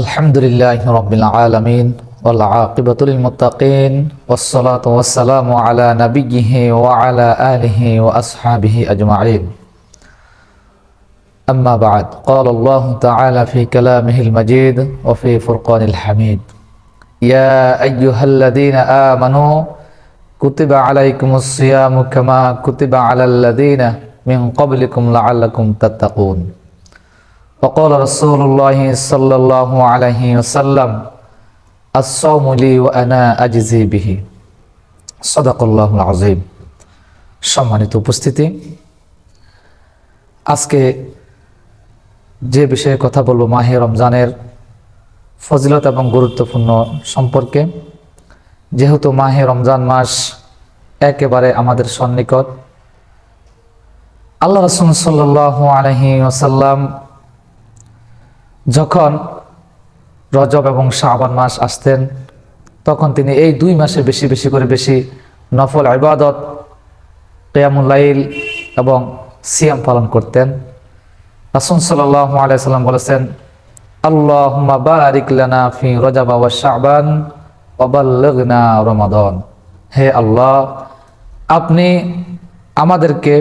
الحمد لله رب العالمين والعاقبة للمتقين والصلاة والسلام على نبيه وعلى آله وأصحابه أجمعين أما بعد قال الله تعالى في كلامه المجيد وفي فرقان الحميد يا أيها الذين آمنوا كتب عليكم الصيام كما كتب على الذين من قبلكم لعلكم تتقون. وقال رسول الله صلى الله عليه وسلم الصوم لي وأنا أجزي به صدق الله العظيم সম্মানিত উপস্থিতি আজকে যে বিষয়ে কথা বলবো মাহে রমজানের ফজিলত এবং গুরুত্বপূর্ণ সম্পর্কে যেহেতু মাহে রমজান মাস একেবারে আমাদের সন্নিকট আল্লাহ রসুল সাল্লাহ আলহি ওসাল্লাম যখন রজব এবং শাহবান মাস আসতেন, তখন তিনি এই দুই মাসে বেশি বেশি করে বেশি নফল ইবাদত কেয়ামুল্লাইল এবং সিয়াম পালন করতেন। রাসুল সাল্লাহ আলাইসাল্লাম বলেছেন আল্লাহ বারিক লানা ফি রজাবা ওয়া শাবান ওয়াবাল্লিগনা রমাদান। হে আল্লাহ, আপনি আমাদেরকে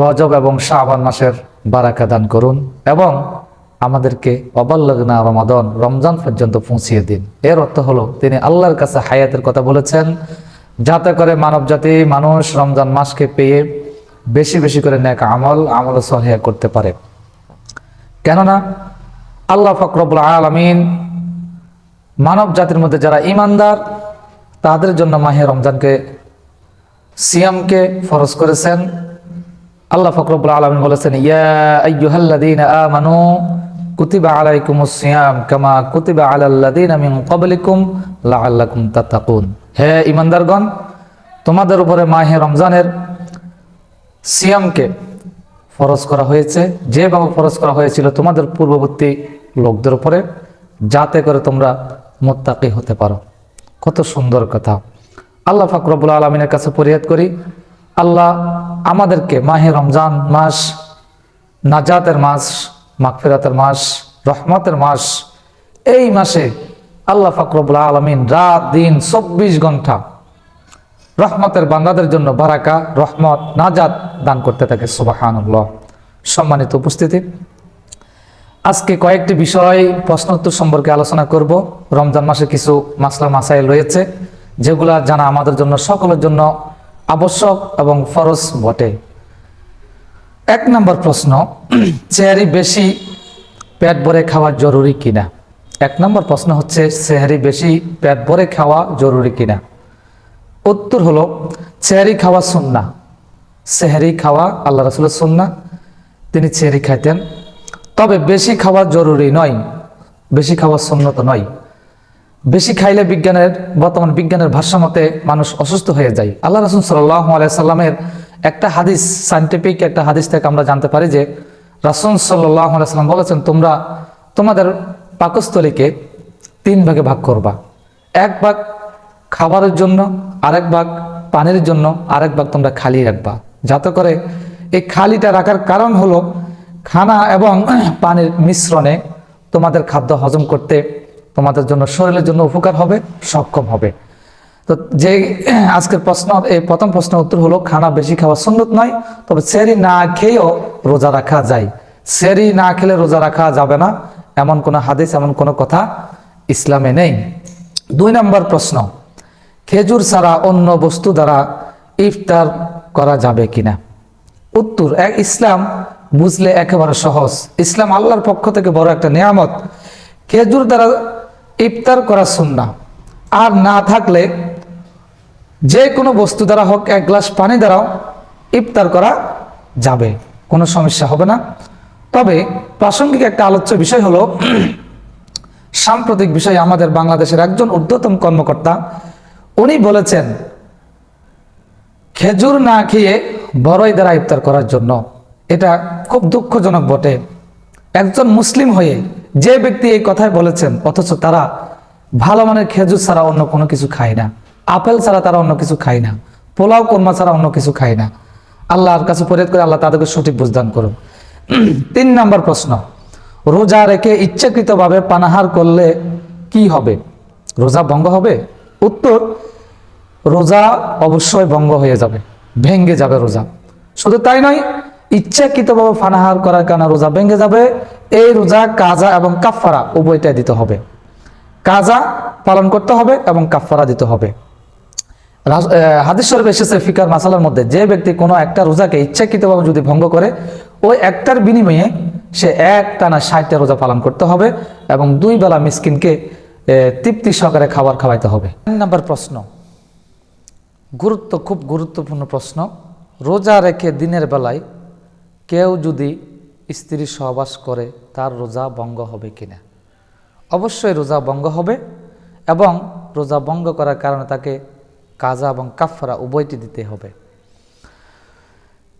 রজব এবং শাবান মাসের বারাকা দান করুন এবং আমাদেরকে অবাল্লাগনা রমাদন, রমজান পর্যন্ত পৌঁছিয়ে দিন। এর অর্থ হলো, তিনি আল্লাহর কাছে হায়াতের কথা বলেছেন, যাতে করে মানব জাতি মানুষ রমজান মাসকে পেয়ে বেশি বেশি করে ন্যাক আমল আমল সহায় করতে পারে। কেননা, আল্লাহ ফকরবুল আলমিন মানব জাতির মধ্যে যারা ইমানদার তাদের জন্য মাহে রমজানকে, সিয়ামকে ফরজ করেছেন। আল্লাহ ফকরবুল আলমিন বলেছেন, ইয়া আইয়ুহাল্লাযীনা আমানু কুতিবা আলাইকুমুস সিয়াম কামা কুতিবা আলাল্লাযীনা মিন ক্বাবলিকুম লাআল্লাকুম তাত্তাকুন। হে ইমানদারগণ তোমাদের উপরে মাহে রমজানের সিয়ামকে ফরজ করা হয়েছে। যেভাবে ফরজ করা হয়েছিল তোমাদের পূর্ববর্তী লোকদের উপরে, যাতে করে তোমরা মোত্তাকি হতে পারো। কত সুন্দর কথা। আল্লাহ ফাকরবুল আলমিনের কাছে পরিহাদ করি, আল্লাহ আমাদেরকে মাহে রমজান মাস, নাজাতের মাস মাগফিরাতের মাস, রহমতের মাস, এই মাসে আল্লাহ ফাকরবুল আলমিন রাত, দিন চব্বিশ ঘণ্টা রহমতের বান্দাদের জন্য বারাকা, রহমত, নাজাত দান করতে থাকে, সুবাহানুল্লাহ। সম্মানিত উপস্থিতি, আজকে কয়েকটি বিষয়, প্রশ্নোত্তর সম্পর্কে আলোচনা করব। রমজান মাসে কিছু মাসলা মাসাইল রয়েছে, যেগুলা জানা আমাদের জন্য, সকলের জন্য আবশ্যক এবং ফরজ বটে। এক নম্বর প্রশ্ন চেহারি বেশি পেট ভরে খাওয়া জরুরি কিনা? এক নম্বর প্রশ্ন হচ্ছে, চেহারি বেশি পেট ভরে খাওয়া জরুরি কিনা? উত্তর হলো, চেহারি খাওয়া সুন্না সেহারি খাওয়া আল্লাহ রসুলের সুন্না তিনি চেহারি খাইতেন। তবে বেশি খাওয়া জরুরি নয়, বেশি খাওয়া সুন্নত নয়। বেশি খাইলে বিজ্ঞানের, বর্তমান বিজ্ঞানের ভাষ্যমতে মানুষ অসুস্থ হয়ে যায়। আল্লাহ রসুল সাল্লাহ আলাইসাল্লামের একটা হাদিস সাইন্টিফিক একটা হাদিস থেকে আমরা জানতে পারি যে রাসুল আলাইসাল্লাম বলেছেন, তোমরা তোমাদের পাকস্থলীকে তিন ভাগে ভাগ করবা। এক ভাগ খাবারের জন্য, আরেক ভাগ পানির জন্য, আরেক ভাগ তোমরা খালি রাখবা। যাতে করে এই খালিটা রাখার কারণ হলো, খানা এবং পানির মিশ্রণে তোমাদের খাদ্য হজম করতে তোমাদের জন্য শরীরের জন্য উপকার হবে, সক্ষম হবে। তো যে আজকের প্রশ্ন, এই প্রথম প্রশ্নের উত্তর হলো, খানা বেশি খাওয়া সুন্নত নয়, তবে সেরি না খেয়েও রোজা রাখা যায়। সেরি না খেলে রোজা রাখা যাবে না, এমন কোনো হাদিস, এমন কোনো কথা ইসলামে নেই। দুই নম্বর প্রশ্ন, খেজুর ছাড়া অন্য বস্তু দ্বারা ইফতার করা যাবে কিনা? উত্তর এক ইসলাম বুঝলে একেবারে সহজ। ইসলাম আল্লাহর পক্ষ থেকে বড় একটা নিয়ামত। খেজুর দ্বারা ইফতার করা সুন্না। আর না থাকলে যে কোনো বস্তু দ্বারা হোক, এক গ্লাস পানি দ্বারাও ইফতার করা যাবে। কোনো সমস্যা হবে না। তবে প্রাসঙ্গিক একটা আলোচ্য বিষয় হলো, সাম্প্রতিক বিষয় আমাদের বাংলাদেশের একজন ঊর্ধ্বতম কর্মকর্তা, উনি বলেছেন, খেজুর না খেয়ে বড়ই দ্বারা ইফতার করার জন্য। এটা খুব দুঃখজনক বটে। একজন মুসলিম হয়ে যে ব্যক্তি এই কথাই বলেছেন, অথচ তারা ভালো মানের খেজুর ছাড়া অন্য কোনো কিছু খায় না। আপেল ছাড়া তারা অন্য কিছু খায় না। পোলাও কোরমা ছাড়া অন্য কিছু খায় না। আল্লাহর কাছে পরিহার করে আল্লাহ তাদেরকে সঠিক বুঝদান করুন তিন নম্বর প্রশ্ন, রোজা রেখে ইচ্ছাকৃতভাবে পানাহার করলে কি হবে? রোজা ভঙ্গ হবে? উত্তর, রোজা অবশ্যই ভঙ্গ হয়ে যাবে, ভেঙ্গে যাবে রোজা। শুধু তাই নয়, ইচ্ছাকৃতভাবে পানাহার করার কারণে রোজা ভেঙ্গে যাবে, এই রোজা কাজা এবং কাফফারা উভয়টাই দিতে হবে। কাজা পালন করতে হবে এবং কাফফারা দিতে হবে। হাদিস শরীফ এসেছে ফিকার মাসালার মধ্যে, যে ব্যক্তি কোনো একটা রোজাকে ইচ্ছাকৃতভাবে যদি ভঙ্গ করে, ওই একটার বিনিময়ে সে এক টানা ষাটটা রোজা পালন করতে হবে এবং দুই বেলা মিসকিনকে তৃপ্তি সহকারে খাবার খাওয়াইতে হবে। নাম্বার প্রশ্ন। গুরুত্ব, খুব গুরুত্বপূর্ণ প্রশ্ন। রোজা রেখে দিনের বেলায় কেউ যদি স্ত্রী সহবাস করে, তার রোজা ভঙ্গ হবে কিনা? অবশ্যই রোজা ভঙ্গ হবে এবং রোজা ভঙ্গ করার কারণে তাকে কাজা এবং কাফফারা উভয়টি দিতে হবে।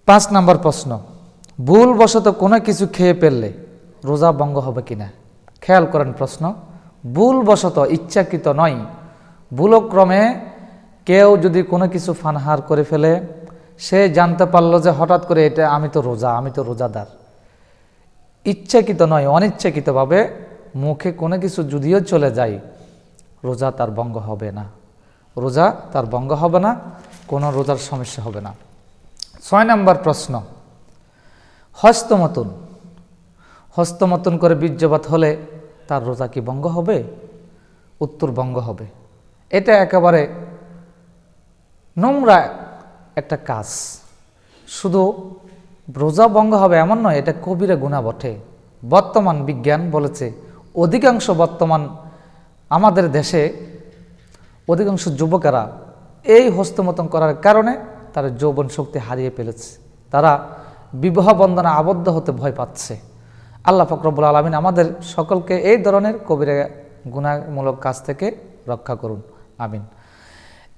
পাঁচ নাম্বার প্রশ্ন, ভুলবশত কোনো কিছু খেয়ে ফেললে রোজা ভঙ্গ হবে কিনা? খেয়াল করেন প্রশ্ন, ভুলবশত ইচ্ছাকৃত নয়। ভুলক্রমে কেউ যদি কোনো কিছু ফানহার করে ফেলে, সে জানতে পারল যে হঠাৎ করে এটা আমি তো রোজা, আমি তো রোজাদার। ইচ্ছাকৃত নয়, অনিচ্ছাকৃতভাবে মুখে কোনো কিছু যদিও চলে যায়, রোজা তার ভঙ্গ হবে না। রোজা তার ভঙ্গ হবে না, কোনো রোজার সমস্যা হবে না। ছয় নম্বর প্রশ্ন, হস্তমতন। হস্তমতন করে বীর্যপাত হলে তার রোজা কি ভঙ্গ হবে? উত্তর, ভঙ্গ হবে। এটা একেবারে নোংরা একটা কাজ। শুধু রোজা ভঙ্গ হবে এমন নয়, এটা কবিরে গুণা বটে। বর্তমান বিজ্ঞান বলেছে, অধিকাংশ বর্তমান আমাদের দেশে অধিকাংশ যুবকেরা এই হস্তমতন করার কারণে তারা যৌবন শক্তি হারিয়ে ফেলেছে। তারা বিবাহ বন্ধনে আবদ্ধ হতে ভয় পাচ্ছে। আল্লাহ ফকরবুল আলমিন আমাদের সকলকে এই ধরনের কবিরে গুণামূলক কাজ থেকে রক্ষা করুন। আমিন।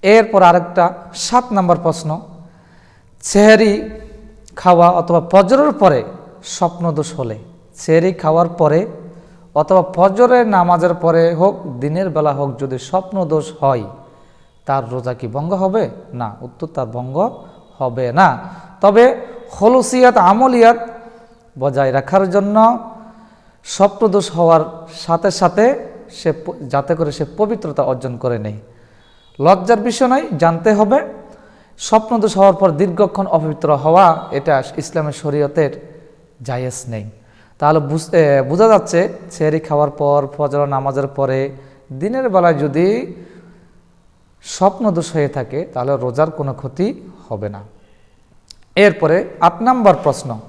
এরপর আরেকটা সাত নম্বর প্রশ্ন চেহারি খাওয়া অথবা ফজরের পরে স্বপ্নদোষ হলে চেহারি খাওয়ার পরে অথবা ফজরের নামাজের পরে হোক, দিনের বেলা হোক, যদি স্বপ্ন দোষ হয়, তার রোজা কি ভঙ্গ হবে? না, উত্তর তার ভঙ্গ হবে না। তবে হলুসিয়াত আমলিয়াত বজায় রাখার জন্য স্বপ্নদোষ হওয়ার সাথে সাথে সে যাতে করে সে পবিত্রতা অর্জন করে নেই। লজ্জার বিষয় নয়, জানতে হবে। স্বপ্নদোষ হওয়ার পর দীর্ঘক্ষণ অপবিত্র হওয়া, এটা ইসলামের শরীয়তের জায়েজ নেই। তাহলে বুঝ- যাচ্ছে ছেড়ি খাওয়ার পর, ফজর নামাজের পরে দিনের বেলায় যদি স্বপ্নদোষ হয়ে থাকে, তাহলে রোজার কোনো ক্ষতি হবে না। এরপরে আট নম্বর প্রশ্ন,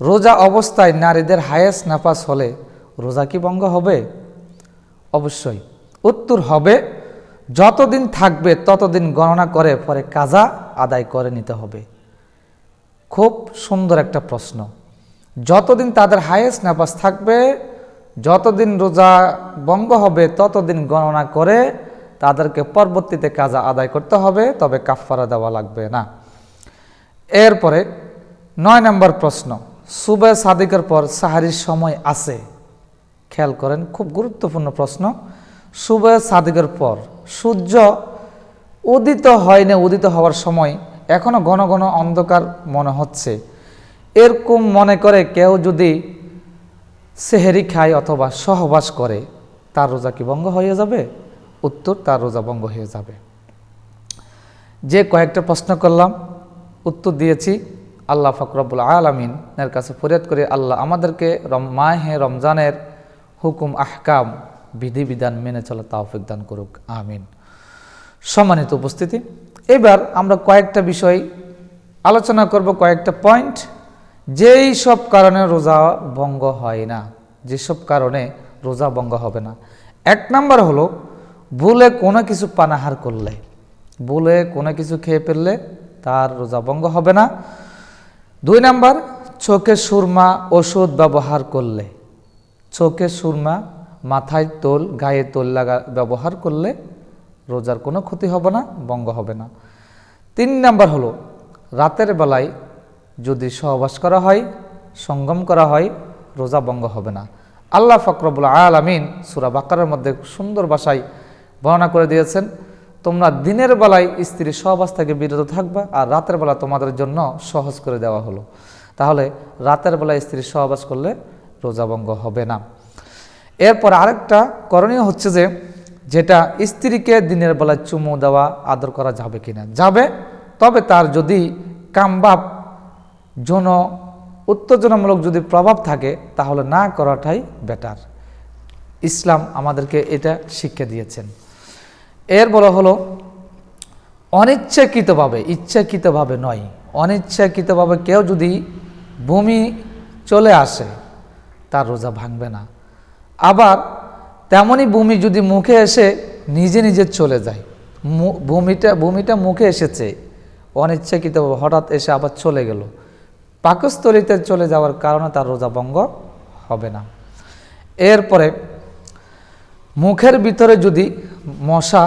রোজা অবস্থায় নারীদের হায়েস্ট নাপাস হলে রোজা কি ভঙ্গ হবে? অবশ্যই। উত্তর হবে, যতদিন থাকবে ততদিন গণনা করে পরে কাজা আদায় করে নিতে হবে। খুব সুন্দর একটা প্রশ্ন। যতদিন তাদের হায়েস্ট নাপাস থাকবে, যতদিন রোজা বঙ্গ হবে, ততদিন গণনা করে তাদেরকে পরবর্তীতে কাজা আদায় করতে হবে, তবে কাফফারা দেওয়া লাগবে না। এরপরে নয় নম্বর প্রশ্ন সুবে সাদিকের পর সাহারির সময় আছে? খেয়াল করেন, খুব গুরুত্বপূর্ণ প্রশ্ন। সুবে সাদিকের পর সূর্য উদিত হয় না উদিত হওয়ার সময় এখনও ঘন ঘন অন্ধকার মনে হচ্ছে। এরকম মনে করে কেউ যদি সেহেরি খায় অথবা সহবাস করে, তার রোজা কি ভঙ্গ হয়ে যাবে? উত্তর, তার রোজা ভঙ্গ হয়ে যাবে। যে কয়েকটা প্রশ্ন করলাম, উত্তর দিয়েছি, আল্লাহ ফকরবুল আলমিন এর কাছে ফরিয়াদ করে, আল্লাহ আমাদেরকে মাহে রমজানের হুকুম, আহকাম, বিধিবিধান মেনে চলা তাওফিক দান করুক, আমিন। সম্মানিত উপস্থিতি, এবার আমরা কয়েকটা বিষয় আলোচনা করব, কয়েকটা পয়েন্ট যেই সব কারণে রোজা ভঙ্গ হয় না যেসব কারণে রোজা ভঙ্গ হবে না। এক নাম্বার হলো, ভুলে কোনো কিছু পানাহার করলে, ভুলে কোনো কিছু খেয়ে ফেললে তার রোজা ভঙ্গ হবে না। দুই নাম্বার, চোখে সুরমা ওষুধ ব্যবহার করলে, চোখে সুরমা, মাথায় তোল, গায়ে তোল লাগা ব্যবহার করলে রোজার কোনো ক্ষতি হবে না, ভঙ্গ হবে না। তিন নাম্বার হলো, রাতের বেলায় যদি সহবাস করা হয়, সঙ্গম করা হয়, রোজা ভঙ্গ হবে না। আল্লাহ ফকরবুল আলামিন সুরা বাকারের মধ্যে সুন্দর বাসায় বর্ণনা করে দিয়েছেন, তোমরা দিনের বেলায় স্ত্রীর সহবাস থেকে বিরত থাকবা আর রাতের বেলা তোমাদের জন্য সহজ করে দেওয়া হলো। তাহলে রাতের বেলায় স্ত্রীর সহবাস করলে রোজাভঙ্গ হবে না। এরপর আরেকটা করণীয় হচ্ছে যে, যেটা স্ত্রীকে দিনের বেলায় চুমু দেওয়া, আদর করা যাবে কিনা? যাবে, তবে তার যদি কামবাপ যৌন উত্তেজনামূলক যদি প্রভাব থাকে, তাহলে না করাটাই বেটার ইসলাম আমাদেরকে এটা শিক্ষা দিয়েছেন। এর বলা হলো, অনিচ্ছাকৃতভাবে, ইচ্ছাকৃতভাবে নয়, অনিচ্ছাকৃতভাবে কেউ যদি ভূমি চলে আসে, তার রোজা ভাঙবে না। আবার তেমনই ভূমি যদি মুখে এসে নিজে নিজে চলে যায় ভূমিটা বমিটা মুখে এসেছে, অনিচ্ছাকৃতভাবে হঠাৎ এসে আবার চলে গেল পাকস্থলিতে চলে যাওয়ার কারণে তার রোজা ভঙ্গ হবে না। এরপরে মুখের ভিতরে যদি মশা,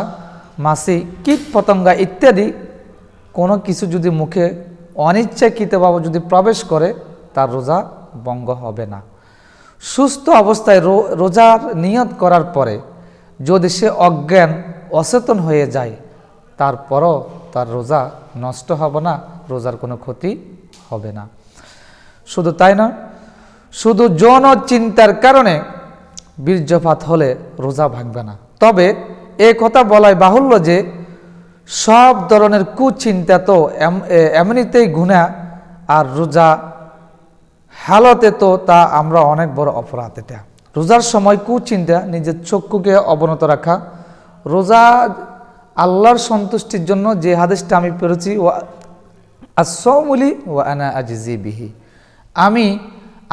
মাছি, কীট পতঙ্গা ইত্যাদি কোনো কিছু যদি মুখে অনিচ্ছাকৃতভাবে যদি প্রবেশ করে, তার রোজা ভঙ্গ হবে না। সুস্থ অবস্থায় রোজার নিয়ত করার পরে যদি সে অজ্ঞান, অচেতন হয়ে যায়, তারপরও তার রোজা নষ্ট হবে না, রোজার কোনো ক্ষতি হবে না। শুধু তাই না, শুধু যৌন চিন্তার কারণে বীর্যপাত হলে রোজা ভাঙবে না। তবে এ কথা বলাই বাহুল্য যে, সব ধরনের কুচিন্তা তো এমনিতেই গুণা, আর রোজা হালতে তো তা আমরা অনেক বড় অপরাধ এটা। রোজার সময় কুচিন্তা, নিজের চক্ষুকে অবনত রাখা, রোজা আল্লাহর সন্তুষ্টির জন্য যে হাদিসটা আমি পেরেছি ও আসৌমুলি ও আনা আজিজি বিহি। আমি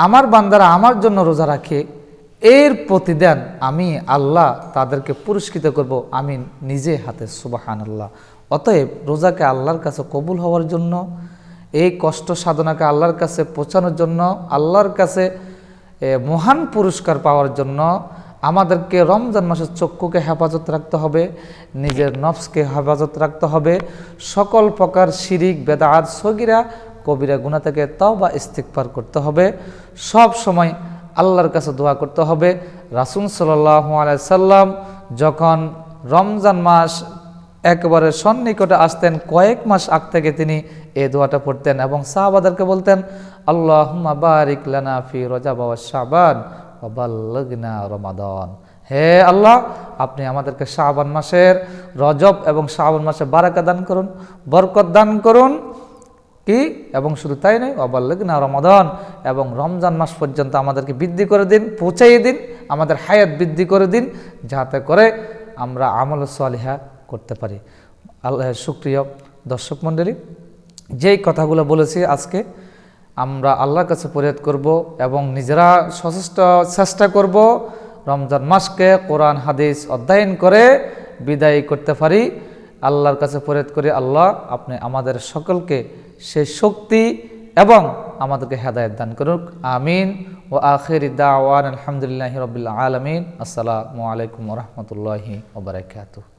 আমার বান্দারা আমার জন্য রোজা রাখে, এর প্রতিদান আমি আল্লাহ তাদেরকে পুরস্কৃত করব, আমি নিজে হাতে সুবাহান আল্লাহ অতএব রোজাকে আল্লাহর কাছে কবুল হওয়ার জন্য, এই কষ্ট সাধনাকে আল্লাহর কাছে পৌঁছানোর জন্য, আল্লাহর কাছে মহান পুরস্কার পাওয়ার জন্য আমাদেরকে রমজান মাসের চক্ষুকে হেফাজত রাখতে হবে, নিজের নফসকে হেফাজত রাখতে হবে। সকল প্রকার শিরিক, বেদাত, সগিরা কবিরা গুণা থেকে তাও বা ইস্তিকফার করতে হবে। সব সময় আল্লাহর কাছে দোয়া করতে হবে। রাসুল সাল্লাহ সাল্লাম যখন রমজান মাস একেবারে সন্নিকটে আসতেন, কয়েক মাস আগ থেকে তিনি এই দোয়াটা পড়তেন এবং সাহাবাদেরকে বলতেন আল্লাহ বারিক ফি রজা বাবা শাবান রমাদন। হে আল্লাহ, আপনি আমাদেরকে শাবান মাসের রজব এবং শাবান মাসে বারাকা দান করুন, বরকত দান করুন। কি? এবং শুধু তাই নয় অবাল্লিক না রমাদন এবং রমজান মাস পর্যন্ত আমাদেরকে বৃদ্ধি করে দিন, পৌঁছাইয়ে দিন, আমাদের হায়াত বৃদ্ধি করে দিন, যাতে করে আমরা আমল সালিহা করতে পারি। আল্লাহ সুক্রিয় দর্শক মণ্ডলী, যেই কথাগুলো বলেছি আজকে আমরা আল্লাহর কাছে ফরিয়াদ করব এবং নিজেরা সচেষ্ট চেষ্টা করব রমজান মাসকে কোরআন, হাদিস অধ্যয়ন করে বিদায় করতে পারি। আল্লাহর কাছে ফরিয়াদ করি, আল্লাহ আপনি আমাদের সকলকে সেই শক্তি এবং আমাদেরকে হেদায়ত দান করুক। আমিন। ও আখির দাওয়ান আলহামদুলিল্লাহ রবিল্লা আলমিন। আসসালামু আলাইকুম রহমতুল্লাহি ওবরাকাতুহ